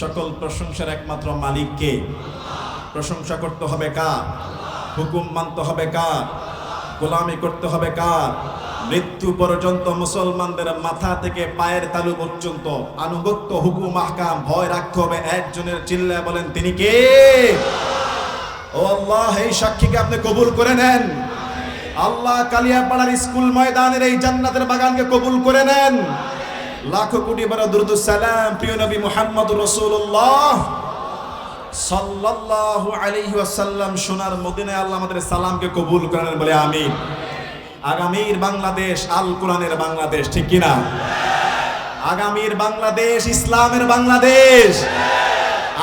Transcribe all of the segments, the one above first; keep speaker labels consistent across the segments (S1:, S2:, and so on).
S1: সকল প্রশংসার একমাত্র মালিককে প্রশংসা করতে হবে কার? হুকুম মানতে হবে কার? গোলামি করতে হবে কার? মৃত্যু পর্যন্ত মুসলমানদের মাথা থেকে পায়ের তালু পর্যন্ত আনুগত্য, হুকুম, আহকাম, ভয় রাখতে হবে। একজনের চিল্লায় বলেন, তিনি কে? ও আল্লাহ, এই সাক্ষীকে আপনি কবুল করে নেন। আল্লাহ কালিয়াপাড়ার স্কুল ময়দানের এই জান্নাতের বাগানকে কবুল করে নেন। লাখো কোটি বার দুরুদ সালাম, প্রিয় নবী মুহাম্মদ রাসূলুল্লাহ। সাল্লাল্লাহু আলাইহি ওয়াসাল্লাম সোনার মদিনায় আল্লাহ আমাদের সালামকে কবুল করেন, বলে আমিন। আগামীর বাংলাদেশ আল কোরআনের বাংলাদেশ, ঠিক কি না? আগামীর বাংলাদেশ ইসলামের বাংলাদেশ।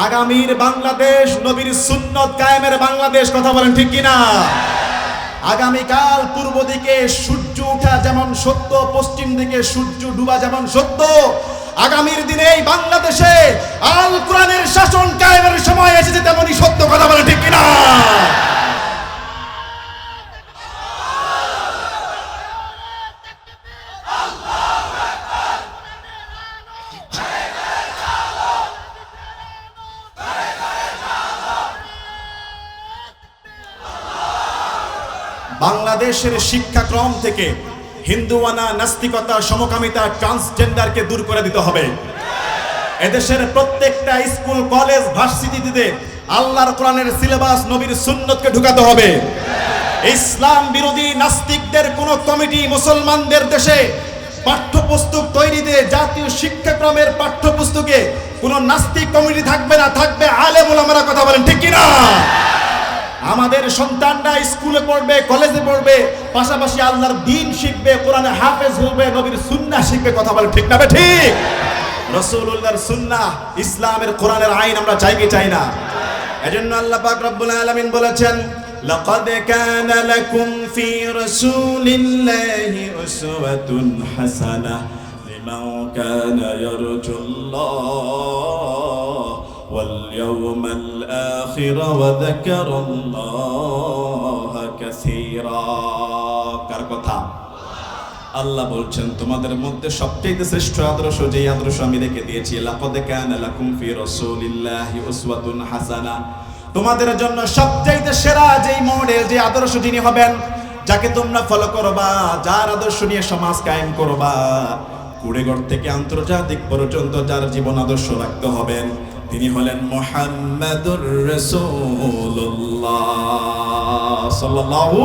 S1: আগামীর বাংলাদেশ নবীর সুন্নত কায়েমের বাংলাদেশ, কথা বলেন ঠিক কি না? আগামীকাল পূর্ব দিকে সূর্য উঠা যেমন সত্য, পশ্চিম দিকে সূর্য ডুবা যেমন সত্য, আগামীর দিনে এই বাংলাদেশে আল কোরআনের শাসন কায়েমের সময় এসেছে তেমনই সত্য কথা বলে ঠিক কিনা? বাংলাদেশের শিক্ষাক্রম থেকে হিন্দুয়ানা নাস্তিকতা সমকামিতা ট্রান্সজেন্ডারকে দূর করে দিতে হবে। এদেশের প্রত্যেকটা স্কুল, কলেজ, ভার্সিটিতে আল্লাহর কোরআনের সিলেবাস নবীর সুন্নতকে ঢুকাতে হবে। ইসলাম বিরোধী নাস্তিকদের কোন কমিটি মুসলমানদের দেশে পাঠ্যপুস্তক তৈরিতে, জাতীয় শিক্ষাক্রমের পাঠ্যপুস্তকে কোন নাস্তিক কমিটি থাকবে না, থাকবে আলেম ওলামারা কথা বলেন, ঠিক কিনা? আমাদের সন্তানরা স্কুলে পড়বে কলেজে পড়বে পাশাপাশি আল্লাহর দিন শিখবে কোরআনে হাফেজ হবে নবীর সুন্নাহ শিখবে কথা বলে ঠিক না বে ঠিক রসুল্লাহর সুন্নাহ ইসলামের কোরআনের আইন আমরা চাই কি চাই না এজন্য আল্লাহ পাক রব্বুল আলামিন বলেছেন لقد كان لكم في رسول الله أسوة حسنة لمن كان يرجو الله واليوم الآخر وذكر الله كثيرا কার কথা আল্লাহ বলছেন তোমাদের মধ্যে সবচেয়ে শ্রেষ্ঠ আদর্শ যে আদর্শ আমি রেখে দিয়েছি লাকাদ কানা লাকুম ফি রাসূলিল্লাহি উসওয়াতুন হাসানা তোমাদের জন্য সবচাইতে সেরা যেই মডেল যে আদর্শ যিনি হবেন যাকে তোমরা ফলো করবা যার আদর্শ নিয়ে সমাজ কায়েম করবা কুড়েগড় থেকে আন্তর্জাতিক পর্যন্ত যার জীবন আদর্শ রাখতে হবেন তিনি হলেন মোহাম্মদুর রসুল্লাহ সাল্লাল্লাহু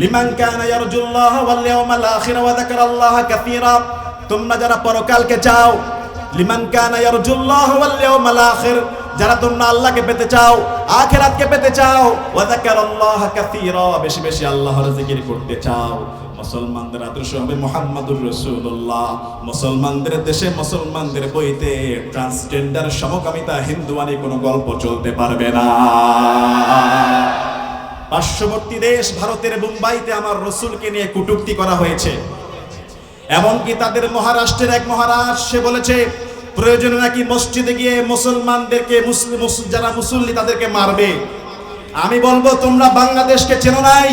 S1: লিমান কানা ইয়ারজুল্লাহ ওয়াল ইয়াউমাল আখির ওয়া যাকারাল্লাহ কাসীরা। তোমরা যারা পরকালকে চাও, লিমান কানা ইয়ারজুল্লাহ ওয়াল ইয়াউমাল আখির, যারা তোমরা আল্লাহকে পেতে চাও, আখিরাতকে পেতে চাও, ওয়া যাকারাল্লাহ কাসীরা। বেশি বেশি আল্লাহর জিকির করতে চাও। মুসলমানদের আদর্শ হবে মোহাম্মদুর রসুল্লাহ মুসলমানদের দেশে মুসলমানদের বইতে ট্রান্সজেন্ডার সমকামিতা হিন্দুয়ানি কোনো গল্প চলতে পারবে না। পার্শ্ববর্তী দেশ ভারতের মুম্বাইতে আমার রসুলকে নিয়ে কুটুক্তি করা হয়েছে। এমনকি তাদের মহারাষ্ট্রের এক মহারাজ, সে বলেছে, প্রয়োজনে নাকি মসজিদে গিয়ে মুসলমানদেরকে মুসলিম, যারা মুসল্লি তাদেরকে মারবে? আমি বলব, তোমরা বাংলাদেশকে চেনো নাই?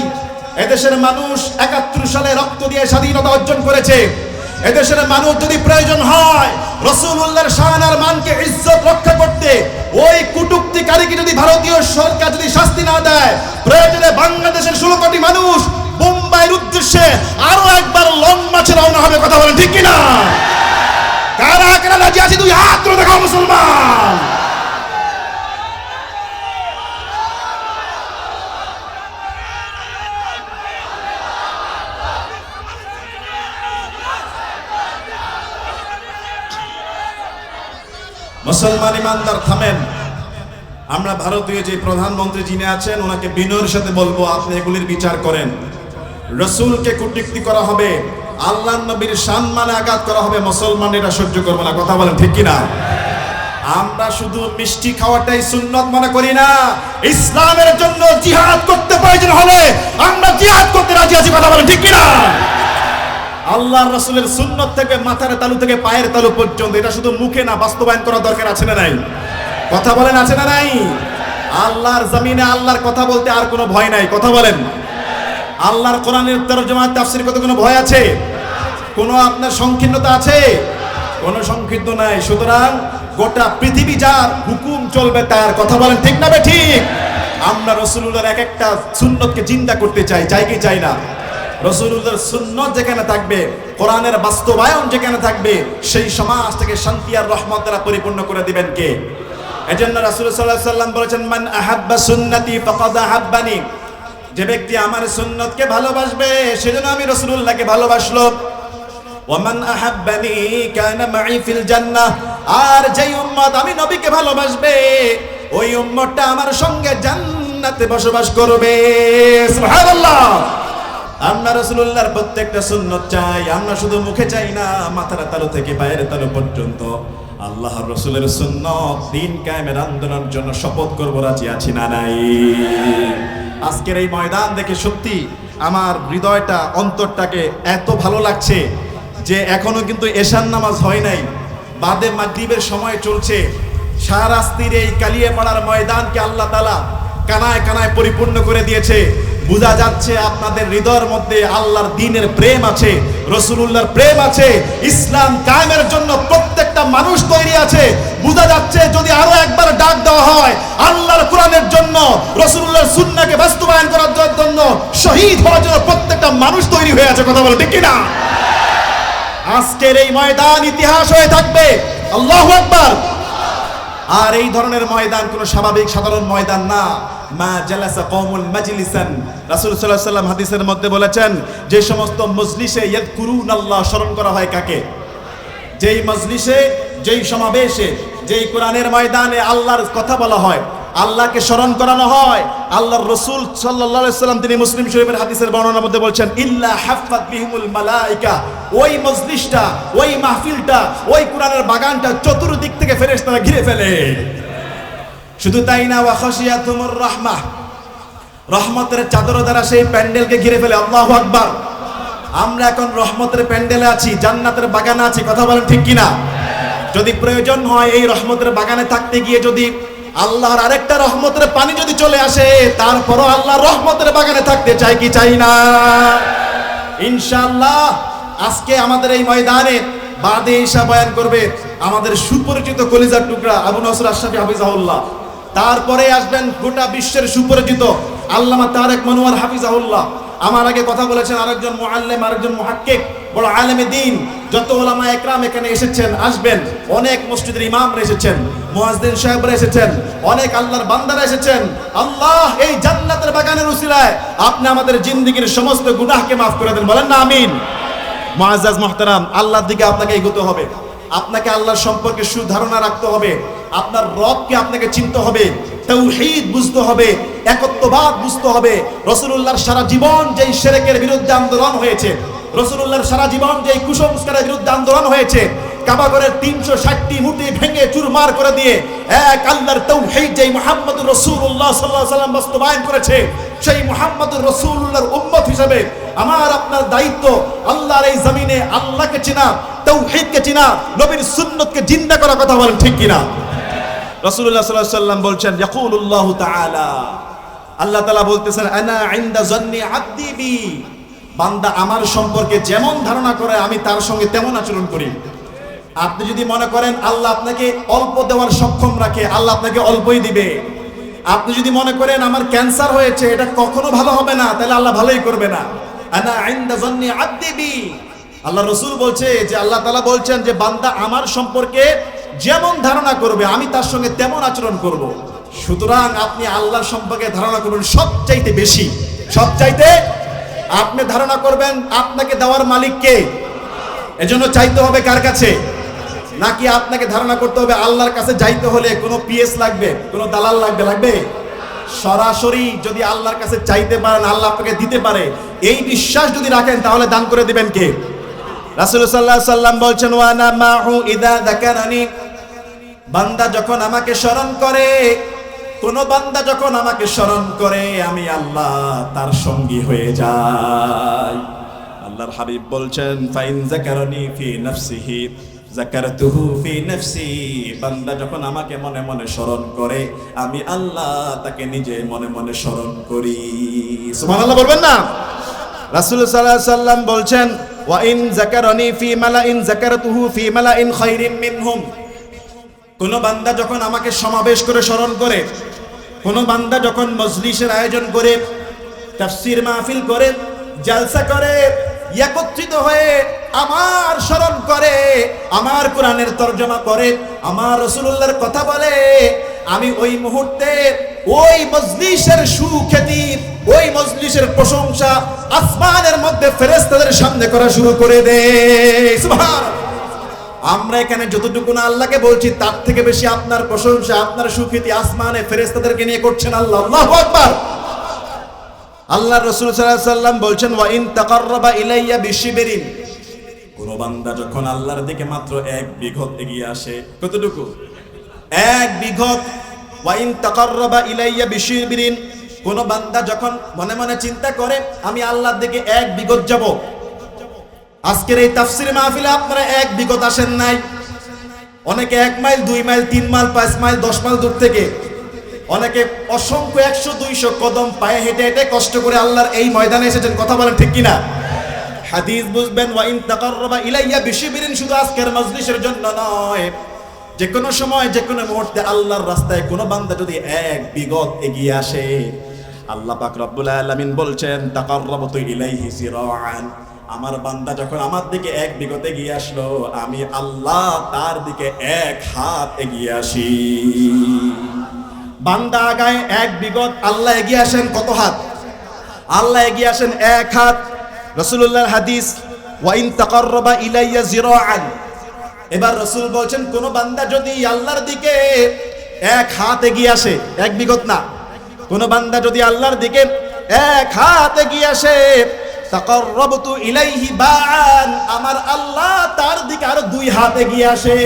S1: এদেশের মানুষ একাত্তর সালে রক্ত দিয়ে স্বাধীনতা অর্জন করেছে। এদেশের মানুষ যদি প্রয়োজন হয় রসুল্লাহর শাহানার মানকে ইজ্জত রক্ষা করতে, ওই কুটুক্তিকারীকে যদি ভারতীয় সরকার যদি শাস্তি না দেয়, প্রয়োজনে বাংলাদেশের ষোলো কোটি মানুষ মুম্বাইয়ের উদ্দেশ্যে আরও একবার লং মাছে রওনা হবে, কথা বলেন ঠিক কিনা? কারা কারা রাজি আছে? দুই হাত দেখাও মুসলমান। মুসলমান ইমানদার, থামেন। আমরা ভারতীয় যে প্রধানমন্ত্রী যিনি আছেন, ওনাকে বিনয়ের সাথে বলব, আপনি এগুলির বিচার করেন। রসুলকে কুটুক্তি করা হবে আল্লাহ নবীর সম্মানে আঘাত করা হবে মুসলমান এটা সহ্য করব না। কথা বলেন ঠিক কিনা? আমরা শুধু মিষ্টি খাওয়াটাই সুন্নত মনে করি না, ইসলামের জন্য জিহাদ করতে প্রয়োজন হলে আমরা জিহাদ করতে রাজি আছি। কথা বলেন ঠিক কিনা? আল্লাহ রসুলের সুন্নত থেকে মাথার তালু থেকে পায়ের তালু পর্যন্ত, এটা শুধু মুখে না, বাস্তবায়ন করা দরকার আছে না নাই? কথা বলেন আছে না নাই? আল্লাহর জমিনে আল্লাহর কথা বলতে আর কোনো ভয় নাই, কথা বলেন। আল্লাহর কোরআনের তরজমা, তাফসির কত কোনো ভয় আছে? কোনো আপনার সংকীর্ণতা আছে? কোনো সংকীর্ণ নাই, সুতরাং গোটা পৃথিবী যার হুকুম চলবে তার কথা বলেন, ঠিক না বে ঠিক? আমরা রসুলুল্লাহর এক একটা সুন্নতকে চিন্তা করতে চাই চাই কি চাই না? রসুলুল্লাহর সুন্নত যেখানে থাকবে, কোরআনের বাস্তবায়ন যেখানে থাকবে, সেই সমাজ থেকে শান্তি আর রহমত দ্বারা পরিপূর্ণ করে দিবেন কে? এজন্য রাসূল আলাইহি সাল্লাম বলেছেন, মান আহাব্বা সুন্নতি ফাকাদ আহাব্বানি। যে ব্যক্তি আমার সুন্নতকে ভালোবাসবে, সেজন্য আমি রাসূলুল্লাহকে ভালোবাসলো। ওমান আহাব্বানি কানা মাই ফিল জান্নাহ। আর যেই উম্মত আমি নবীকে ভালোবাসবে, ওই উম্মতটা আমার সঙ্গে জান্নাতে বসবাস করবে। সুবহানাল্লাহ! আমরা রাসূলুল্লাহর প্রত্যেকটা সুন্নত চাই, আমরা শুধু মুখে চাই না, মাথার তালু থেকে পায়ের তালু পর্যন্ত। আল্লাহ রসুলের সুন্নত দিন কায়েমের আন্দোলনের জন্য শপথ করব, রাজি আছি না নাই? আজকের এই ময়দান দেখে সত্যি আমার হৃদয়টা, অন্তরটাকে এত ভালো লাগছে যে এখনও কিন্তু এশান নামাজ হয় নাই। বাদে মাগরিবের সময় চলছে। সারা শাহরাস্তির এই কালিয়াপাড়ার ময়দানকে আল্লাহ তালা কানায় কানায় পরিপূর্ণ করে দিয়েছে। বোঝা যাচ্ছে আপনাদের হৃদয়ের মধ্যে আল্লাহর দিনের প্রেম আছে, রসুলুল্লাহর প্রেম আছে, ইসলাম কায়েমের জন্য প্রত্যেকটা মানুষ তৈরি আছে। বোঝা যাচ্ছে যদি আরও একবার ডাক দেওয়া হয়, আল্লাহর কোরআনের জন্য, রসুলুল্লাহর সুন্নাকে বাস্তবায়ন করার জন্য শহীদ হওয়ার জন্য প্রত্যেকটা মানুষ তৈরি হয়ে আছে, কথা বলো ঠিক কিনা? আজকের এই ময়দান ইতিহাস হয়ে থাকবে। আল্লাহ আকবার। আর এই ধরনের ময়দান কোনো স্বাভাবিক, সাধারণ ময়দান না। মা জালাসা কওমুল মাজলিসান। রাসূল সাল্লাল্লাহু আলাইহি সাল্লাম হাদিসের মধ্যে বলেছেন, যে সমস্ত মজলিসে ইয়াদকুরুন আল্লাহ স্মরণ করা হয় কাকে? যেই মজলিসে, যেই সমাবেশে, যেই কোরআনের ময়দানে আল্লাহর কথা বলা হয়, আল্লাহকে স্মরণ করানো হয়, আল্লাহর রসুল আলাইহি সাল্লাম তিনি মুসলিম শরীফের হাদিসের বর্ণনার মধ্যে বলছেন, ইল্লা হাফাত বিহিমুল মালাইকা ওই মজলিসটা, ওই মাহফিলটা, ওই কোরআনের বাগানটা চতুর্দিক থেকে ফেরেশতারা ঘিরে ফেলে। শুধু তাই না, ওয়া খাশিয়াতুমুর রাহমাহ। রহমতের চাদর দ্বারা সেই প্যান্ডেলকে ঘিরে ফেলে, আল্লাহু আকবার। আমরা এখন রহমতের প্যান্ডেলে আছি, জান্নাতের বাগানে আছি, কথা বলেন ঠিক কিনা? যদি প্রয়োজন হয় এই রহমতের বাগানে থাকতে গিয়ে যদি আল্লাহর আরেকটা রহমতের পানি যদি চলে আসে, তারপরও আল্লাহ রহমতের বাগানে থাকতে চাই কি চাই না? ইনশাআল্লাহ, আজকে আমাদের এই ময়দানে বাদে ঈশা বয়ান করবে আমাদের সুপরিচিত কলিজার টুকরা আবু নসর আশরাফি হাফিজাহুল্লাহ। তারপরে আসবেন গোটা বিশ্বের সুপরিচিত আল্লামা তারেক মনোয়ার হাফিজাহুল্লাহ। আমার আগে কথা বলেছেন আরেকজন মুআল্লিম, আরেকজন মুহাক্কিক, বড় আলেমে দিন। যত ওলামা একরাম এখানে এসেছেন, আসবেন। অনেক মসজিদের ইমামরা এসেছেন, মুয়াজ্জিন সাহেবরা এসেছেন, অনেক আল্লাহর বান্দারা এসেছেন। আল্লাহ, এই জান্নাতের বাগানের উসিলায় আপনি আমাদের জিন্দেগীর সমস্ত গুনাহকে মাফ করে দেন। বলেন না, আমিন। মুআজ্জাজ মুহতারাম, আল্লাহর দিকে আপনাকে এগোতে হবে। আপনাকে আল্লাহর সম্পর্কে সুধারণা রাখতে হবে। আপনার রবকে আপনাকে চিনতে হবে, তৌহিদ বুঝতে হবে, একত্ববাদ বুঝতে হবে। রসুলুল্লাহর সারা জীবন যেই সেরেকের বিরুদ্ধে আন্দোলন হয়েছে, রসুলুল্লাহর সারা জীবন যেই কুসংস্কারের বিরুদ্ধে আন্দোলন হয়েছে কাবাগরের তিনশো ষাটটি মূর্তি ভেঙে চুরমার করে দিয়ে এক আল্লাহর তৌহিদ যেই মোহাম্মদুর রসুল্লাহ সাল্লাহ সাল্লাম বাস্তবায়ন করেছে, সেই মোহাম্মদুর রসুল্লাহর উম্মত হিসাবে আমার আপনার দায়িত্ব আল্লাহর এই জমিনে আল্লাহকে চেনা, তৌহিদকে চেনা, নবীর সুন্নতকে জিন্দা করার কথা বলেন ঠিক কিনা? সাল্লাম বলছেন, ইয়াকুলুল্লাহু তাআলা। আল্লাহ তাআলা বলতেছেন, আনা ইনদা জন্নি আব্দি বি। বান্দা আমার সম্পর্কে যেমন ধারণা করে, আমি তার সঙ্গে তেমন আচরণ করি। আপনি যদি মনে করেন আল্লাহ আপনাকে অল্প দেওয়ার সক্ষম রাখে, আল্লাহ আপনাকে অল্পই দিবে। আপনি যদি মনে করেন আমার ক্যান্সার হয়েছে, এটা কখনো ভালো হবে না, তাহলে আল্লাহ ভালোই করবে না। আনা ইনদা জন্নি আব্দি বি। আল্লাহ রসুল বলছে যে, আল্লাহ তাআলা বলছেন যে, বান্দা আমার সম্পর্কে যেমন ধারণা করবে, আমি তার সঙ্গে তেমন আচরণ করব। সুতরাং আপনি আল্লাহর সম্পর্কে ধারণা করবেন সবচাইতে বেশি। সবচাইতে আপনি ধারণা করবেন আপনাকে দেওয়ার মালিক কে? এজন্য চাইতে হবে কার কাছে? নাকি আপনাকে ধারণা করতে হবে আল্লাহর কাছে যাইতে হলে কোনো পিএস লাগবে, কোনো দালাল লাগবে লাগবে? সরাসরি যদি আল্লাহর কাছে চাইতে পারেন, আল্লাহ আপনাকে দিতে পারে। এই বিশ্বাস যদি রাখেন, তাহলে দান করে দিবেন কে? রাসূল আলাইহি সাল্লাম বলছেন ওয়ানা মাহু ইদা যাকারানি বান্দা যখন আমাকে স্মরণ করে, কোন বান্দা যখন আমাকে স্মরণ করে, আমি আল্লাহ তার সঙ্গী হয়ে যাই। আল্লাহর হাবিব বলছেন, ফাইন যাকারানি ফি নাফসিহি, যাকারতুহু ফি নাফসি। বান্দা যখন আমাকে মনে মনে স্মরণ করে, আমি আল্লাহ তাকে নিজে মনে মনে স্মরণ করি। সুবহানাল্লাহ বলবেন না? রাসূল সাল্লাল্লাহু আলাইহি সাল্লাম বলছেন, ওয়া ইন জাকারনি ফি মালাইন, যাকারতুহু ফি মালাইন খায়রিন মিনহুম। কোনো বান্দা যখন আমাকে সমাবেশ করে স্মরণ করে, কোনো বান্দা যখন মজলিসের আয়োজন করে, তাফসির মাহফিল করে, জালসা করে, একত্রিত হয়ে আমার স্মরণ করে, আমার কোরআনের তর্জমা করে, আমার রসুল্লাহর কথা বলে, আমি ওই মুহূর্তে ওই মজলিসের সুখ্যাতি, ওই মজলিসের প্রশংসা আসমানের মধ্যে ফেরেস্তাদের সামনে করা শুরু করে দে সুবহানাল্লাহ। আমরা এখানে যতটুকু না আল্লাহকে বলছি, তার থেকে বেশি আপনার প্রশংসা, আপনার সুখ্যাতি আসমানে ফেরেস্তাদেরকে নিয়ে করছেন আল্লাহ। আল্লাহু আকবার। আল্লাহ রসুল সাল্লাম বলছেন, ওয়াইন তাকাররাবা ইলাইয়া বিশিবিরিন। কোন বান্দা যখন আল্লাহর দিকে মাত্র এক বিঘত এগিয়ে আসে, কতটুকু? এক বিঘত। ওয়াইন তাকাররাবা ইলাইয়া বিশিবিরিন। কোন বান্দা যখন মনে মনে চিন্তা করে, আমি আল্লাহর দিকে এক বিঘত যাব। আজকের এই তাফসির মাহফিলে আপনারা এক বিগত আসেন নাই। অনেকে এক মাইল, দুই মাইল, তিন মাইল, পাঁচ মাইল, দশ মাইল দূর থেকে অনেকে অসংখ্য একশো, দুইশো কদম পায়ে হেঁটে হেঁটে কষ্ট করে আল্লাহর এই ময়দানে এসেছেন। কথা বলেন ঠিক কিনা? হাদিস বুঝবেন, ওয়াইন তাকাররাবা ইলাইয়া বিশিবিরিন, শুধু আজকের মজলিসের জন্য নয়। যে কোনো সময়, যে কোনো মুহূর্তে আল্লাহর রাস্তায় কোনো বান্দা যদি এক বিগত এগিয়ে আসে, আল্লাহ পাক রব্বুল আলামিন বলছেন, তাকাররাবতু ইলাইহি সিরাআন। আমার বান্দা যখন আমার দিকে এক বিগত এগিয়ে আসলো, আমি আল্লাহ তার দিকে এক হাত এগিয়ে আসি। বান্দা আগায় এক বিগত, আল্লাহ এগিয়ে আসেন কত হাত? আল্লাহ এগিয়ে আসেন এক হাত। রসুল্লাহর হাদিস, ওয়াইন তাকাররাবা ইলাইয়া জিরো জিরাআন এবার রসুল বলছেন, কোন বান্দা যদি আল্লাহর দিকে এক হাত এগিয়ে আসে, এক বিগত না, কোন বান্দা যদি আল্লাহর দিকে এক হাত এগিয়ে আসে তাকাররাবতু ইলাইহি বাআন। আমার আল্লাহ তার দিকে আরও দুই হাত এগিয়ে আসে।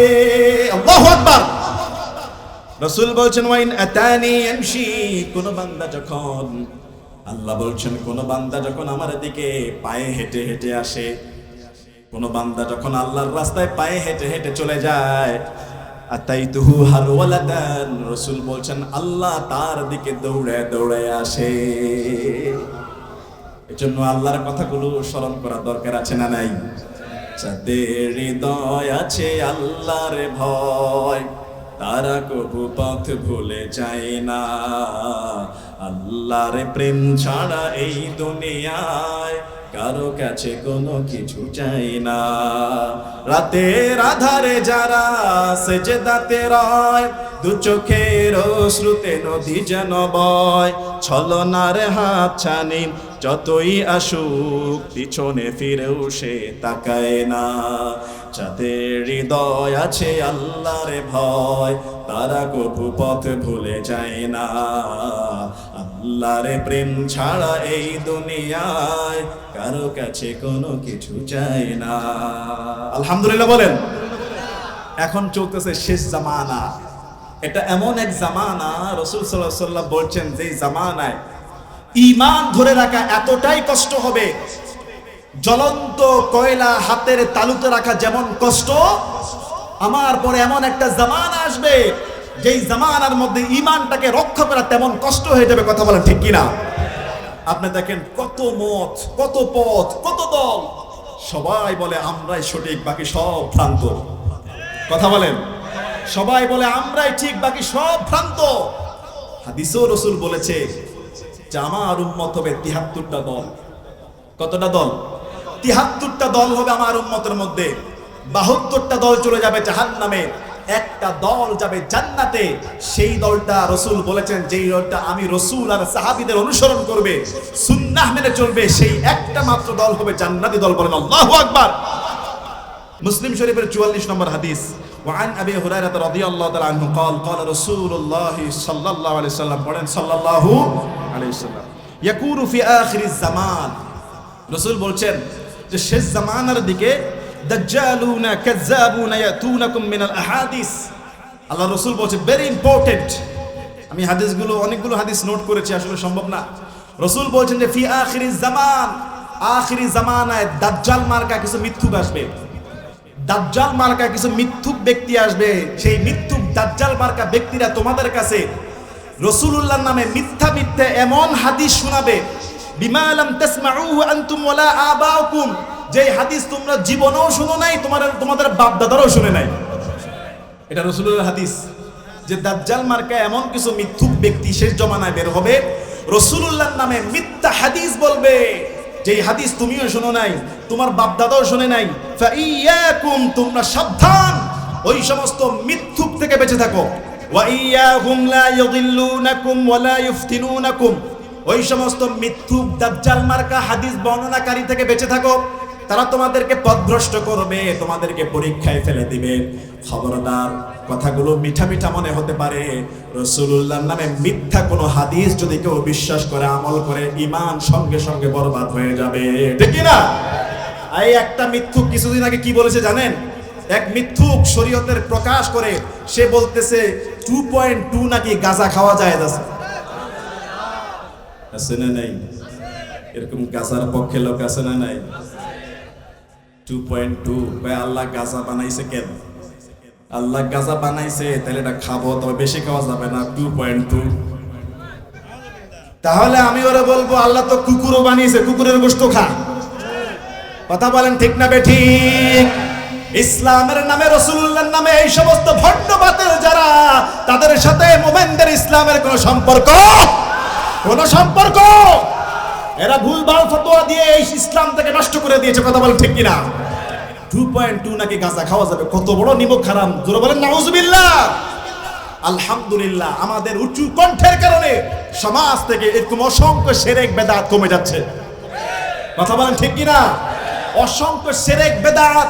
S1: আল্লাহু আকবার। রসুল বলছেন, ওয়াইন আতানি ইয়ামশি। কোন বান্দা যখন আল্লাহ বলছেন, কোন বান্দা যখন আমার দিকে পায়ে হেঁটে হেঁটে আসে, কোন বান্দা যখন আল্লাহর রাস্তায় পায়ে হেঁটে হেঁটে চলে যায়, আতাইতুহু হারওয়ালাদান রসুল বলছেন, আল্লাহ তার দিকে দৌড়ে দৌড়ে আসে। এজন্য আল্লাহর কথাগুলো স্মরণ করা দরকার আছে না নাই? যাদের হৃদয় আছে আল্লাহর ভয়, তারা কবু পথ ভুলে যায় না। আল্লাহর প্রেম ছাড়া এই দুনিয়ায় কারও কাছে কোনো কিছু চাই না। রাতের আধারে যারা সেজেদাতে রয়, দু চোখের শ্রুতে নদী যেন বয়। ছলনার হাত ছানি যতই আসুক, পিছনে ফিরেও সে তাকায় না। যাদের হৃদয় আছে আল্লাহর ভয়, তারা কবু পথ ভুলে যায় না। আল্লাহর প্রেম ছাড়া এই দুনিয়ায় কারও কাছে কোনো কিছু চাই না। আলহামদুলিল্লাহ বলেন। এখন চলতেছে শেষ জামানা। এটা এমন এক জামানা, রসুল সাল্লাহ বলছেন যে জামানায় ইমান ধরে রাখা এতটাই কষ্ট হবে, জ্বলন্ত কয়লা হাতের তালুতে রাখা যেমন কষ্ট, আমার পরে এমন একটা জামানা আসবে যেই জামানার মধ্যে ইমানটাকে রক্ষা করা তেমন কষ্ট হয়ে যাবে কথা বলেন ঠিক কিনা? আপনি দেখেন কত মত, কত পথ, কত দল। সবাই বলে, আমরাই সঠিক, বাকি সব ভ্রান্ত। কথা বলেন। সবাই বলে, আমরাই ঠিক, বাকি সব ভ্রান্ত। হাদিসও রসুল বলেছে যে আমার উম্মত হবে তিহাত্তরটা দল। কতটা দল? তিহাত্তরটা দল হবে আমার উন্মতের মধ্যে। বাহাত্তরটা দল চলে যাবে জাহান নামে একটা দল যাবে জান্নাতে সেই দলটা রসুল বলেছেন যেই দলটা আমি রসুল আর সাহাবিদের অনুসরণ করবে সুন্নাহ মেনে চলবে সেই একটা মাত্র দল হবে জান্নাতি দল বলেন আল্লাহু আকবার মুসলিম শরীফের চুয়াল্লিশ নম্বর হাদিস وعن ابي هريره رضي الله تعالى عنه قال قال رسول الله صلى الله عليه وسلم পড়েন صلى الله عليه وسلم يكون في اخر الزمان রসুল বলছেন যে শেষ জামানার দিকে দাজ্জালুনা কাজ্জাবুনা ইয়াতুনাকুম মিনাল আহাদিস। আল্লাহ রসুল বলছে ভেরি ইম্পর্টেন্ট আমি হাদিসগুলো, অনেকগুলো হাদিস নোট করেছি, আসলে সম্ভব না। রসুল বলছেন যে, ফি আখিরি জামান, আখিরি জামানায় দাজ্জাল মার্কা কিছু মিথ্যুক আসবে। দাজ্জাল মার্কা কিছু মিথ্যুক ব্যক্তি আসবে। সেই মিথ্যুক দাজ্জাল মার্কা ব্যক্তিরা তোমাদের কাছে রসুলুল্লাহর নামে মিথ্যা মিথ্যা এমন হাদিস শোনাবে, বিমা লাম তাসমাউহু আনতুম ওয়ালা আবাউকুম। যেই হাদিস তোমরা জীবনেও শুনো নাই, তোমার তোমাদের বাপ দাদারাও শুনে নাই। এটা রসুলের হাদিস। যে দাজ্জাল মার্কা এমন কিছু মিথ্যুক ব্যক্তি শেষ জমানায় বের হবে, রসুলুল্লাহর নামে মিথ্যা হাদিস বলবে, যেই হাদিস তুমিও শোনো নাই, তোমার বাপ দাদাও শোনে নাই। ফাইয়াকুম, তোমরা সাবধান, ওই সমস্ত মিথ্যুক থেকে বেঁচে থাকো। ওয়াইয়াহুম লা ইউদিল্লুনাকুম ওয়া লা ইফতিনুনাকুম ওই সমস্ত মিথ্যুক দাজ্জাল মার্কা হাদিস বর্ণনাকারী থেকে বেঁচে থাকো। তারা তোমাদেরকে পথভ্রষ্ট করবে, তোমাদেরকে পরীক্ষায় ফেলে দিবে। খবরদার, কথাগুলো মিঠা মিঠা মনে হতে পারে। রসুল্লাহর নামে মিথ্যা কোনো হাদিস যদি কেউ বিশ্বাস করে, আমল করে ইমান সঙ্গে সঙ্গে বরবাদ হয়ে যাবে। ঠিক না এই একটা মিথ্যুক কিছুদিন আগে কি বলেছে জানেন? এক মিথ্যুক শরীয়তের প্রকাশ করে, সে বলতেছে, টু পয়েন্ট টু নাকি গাঁজা খাওয়া যায় আছে না নাই? এরকম গাজার পক্ষে লোক আছে না নাই? আল্লাহ গাজা বানাইছে কেন? আল্লাহ গাজা বানাইছে, তাহলে এটা খাব, তবে বেশি খাওয়া যাবে না টু পয়েন্ট টু তাহলে আমি ওরা বলব, আল্লাহ তো কুকুরও বানিয়েছে, কুকুরের গোস্ত খা। কথা বলেন ঠিক না বে ঠিক? ইসলামের নামে রসুল্লাহর নামে এই সমস্ত ভণ্ডবাতের যারা, তাদের সাথে মোমেনদের ইসলামের কোনো সম্পর্ক? কোনো সম্পর্ক? এরা ভুল ভুলভাল ফতোয়া দিয়ে এই ইসলাম থেকে নষ্ট করে দিয়েছে, কথা বলেন ঠিক কিনা? টু পয়েন্ট টু নাকি গাঁজা খাওয়া যাবে? কত বড় নিমক হারাম। জোরে বলেন, নাউজুবিল্লাহ! আলহামদুলিল্লাহ, আমাদের উঁচু কণ্ঠের কারণে সমাজ থেকে এরকম অসংখ্য সেরেক বেদাত কমে যাচ্ছে। কথা বলেন ঠিক কিনা? অসংখ্য সেরেক বেদাত,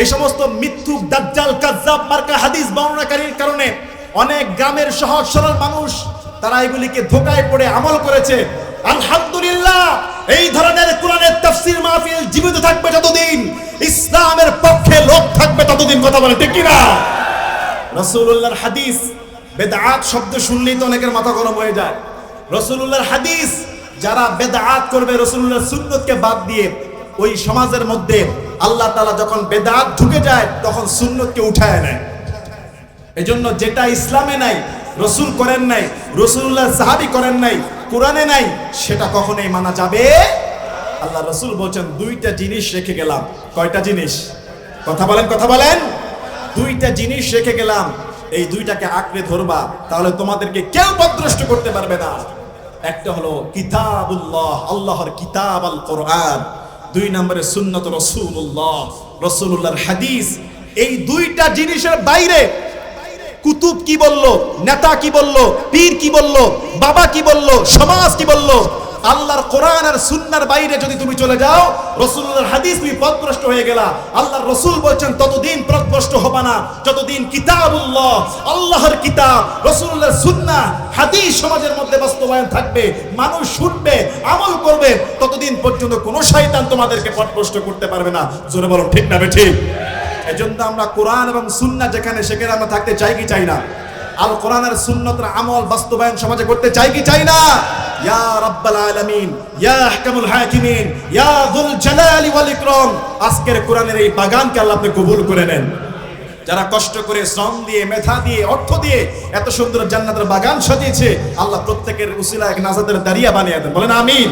S1: এই সমস্ত মিথ্যুক দাজ্জাল, কাজ্জাব, মার্কা হাদিস বর্ণনাকারীর কারণে অনেক গ্রামের সহজ সরল মানুষ তারা এগুলিকে ধোকায় পড়ে আমল করেছে। আলহামদুলিল্লাহ, এই ধরনের কোরআনের তাফসীর মাহফিল জীবিত থাকবে যতদিন, ইসলামের পক্ষে লোক থাকবে ততদিন, কথা বলে ঠিক কিনা? রসুল্লাহর হাদিস, বেদাত শব্দ শুনলেই তো অনেকের মাথা গরম হয়ে যায়। রসুল্লাহর হাদিস, যারা বেদাত করবে রসুল্লাহর সুন্নতকে বাদ দিয়ে ওই সমাজের মধ্যে আল্লাহ তালা যখন বেদাত ঢুকে যায়, তখন সুন্নতকে উঠায় নেয়। এজন্য যেটা ইসলামে নাই রসুল করেন নাই, রসুল্লাহ সাহাবি করেন নাই, কোরআনে নাই, সেটা কখনোই মানা যাবে আল্লাহ রসুল বলছেন, দুইটা জিনিস রেখে গেলাম। কয়টা জিনিস? কথা বলেন কথা বলেন। দুইটা জিনিস রেখে গেলাম, এই দুইটাকে আঁকড়ে ধরবা, তাহলে তোমাদেরকে কেউ পদ্রষ্ট করতে পারবে না। একটা হলো কিতাবুল্লাহ, আল্লাহর কিতাব আল কোরআন। দুই নম্বরে সুন্নত রসুল্লাহ রসুল্লাহর হাদিস। এই দুইটা জিনিসের বাইরে কুতুব কি বলল? নেতা কি বলল? পীর কি বলল? বাবা কি বলল? সমাজ কি বলল? আল্লাহর কোরআন আর সুন্নার বাইরে যদি তুমি চলে যাও রসুল্লাহর হাদিস তুমি পথভ্রষ্ট হয়ে গেলা। আল্লাহর রসুল বলছেন, ততদিন পথভ্রষ্ট হবে না। যতদিন কিতাবুল্লাহ, আল্লাহর কিতাব রসুল্লাহর সুন্নাহ, হাদিস সমাজের মধ্যে বাস্তবায়ন থাকবে, মানুষ শুনবে, আমল করবে, ততদিন পর্যন্ত কোনো শয়তান তোমাদেরকে পথভ্রষ্ট করতে পারবে না। জোরে বলো ঠিক না বে ঠিক এজন্য আমরা কোরআন এবং সুন্নাহ যেখানে সেখানে আমরা থাকতে চাই কি চাই না? আল কোরআনের সুন্নতের আমল বাস্তবায়ন সমাজে করতে চাই কি চাই না? ইয়া রাব্বাল আলামিন, ইয়া আহকামুল হাকিমিন, ইয়া যুল জালালি ওয়াল ইকরাম। আজকের কোরআনের এই বাগানকে আল্লাহ আপনি কবুল করে নেন। যারা কষ্ট করে শ্রম দিয়ে, মেধা দিয়ে, অর্থ দিয়ে এত সুন্দর জান্নাতের বাগান সাজিয়েছে, আল্লাহ প্রত্যেকের উসিলা এক নাজাদের দাঁড়িয়া বানিয়ে দেন। বলেন আমিন।